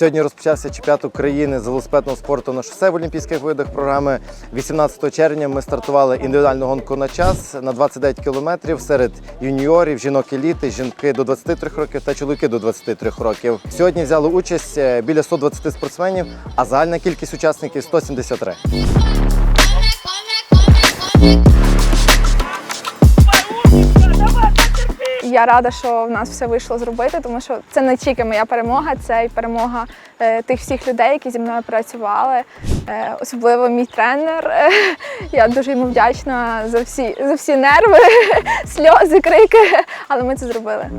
Сьогодні розпочався чемпіонат України з велосипедного спорту на шосе в Олімпійських видах програми. 18 червня ми стартували індивідуальну гонку на час на 29 кілометрів серед юніорів, жінок еліти, жінки до 23 років та чоловіки до 23 років. Сьогодні взяли участь е, біля 120 спортсменів, а загальна кількість учасників 173. Я рада, що в нас все вийшло зробити, тому що це не тільки моя перемога, це і перемога е, тих всіх людей, які зі мною працювали. Е, особливо мій тренер. Я дуже йому вдячна за всі, за всі нерви, сльози, крики, але ми це зробили.